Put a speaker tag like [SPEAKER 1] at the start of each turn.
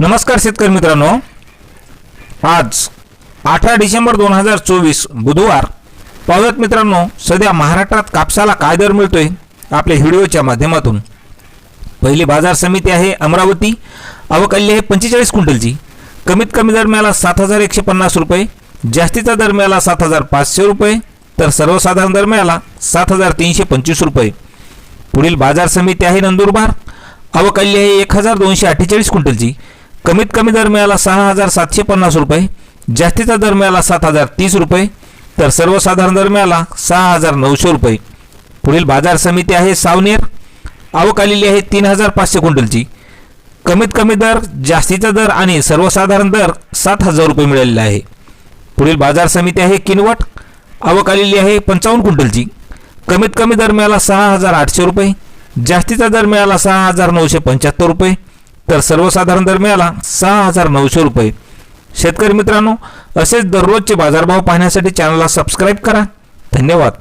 [SPEAKER 1] नमस्कार शेतकरी मित्रांनो. आज अठरा डिसेंबर दोन हजार चोवीस बुधवार. पाहूयात मित्रांनो सध्या महाराष्ट्रात कापसाला काय दर मिळतोय? आपल्या व्हिडिओच्या माध्यमातून. पहिली बाजार समिती आहे अमरावती. अवकल्य आहे पंचेचाळीस क्विंटलची. कमीत कमी दर मिळाला सात हजार एकशे पन्नास रुपये. जास्तीचा दर मिळाला सात हजार पाचशे रुपये. तर सर्वसाधारण दर मिळाला सात हजार तीनशे पंचवीस रुपये. पुढील बाजार समिती आहे नंदुरबार. अवकल्य आहे एक हजार दोनशे अठ्ठेचाळीस क्विंटलची. कमीत कमी दर मिळाला सहा हजार सातशे पन्नास रुपये जास्तीचा दर मिळाला सात हजार तीस रुपये तर सर्वसाधारण दर मिळाला सहा हजार नऊशे रुपये. पुढील बाजार समिती आहे सावनेर आवक आलेली आहे तीन हजार पाचशे क्विंटलची. कमीत कमी दर जास्तीचा दर आणि सर्वसाधारण दर सात हजार रुपये मिळालेला आहे. पुढील बाजार समिती आहे किनवट आवक आलेली आहे पंचावन्न क्विंटलची. कमीत कमी दर मिळाला सहा हजार आठशे रुपये जास्तीचा दर मिळाला सहा हजार नऊशे पंच्याहत्तर रुपये तर सर्वसाधारण दर मिळाला सहा हजार नऊशे रुपये. शेतकरी मित्रांनो असेच दररोजचे बाजारभाव पाहण्यासाठी चॅनलला सबस्क्राईब करा. धन्यवाद.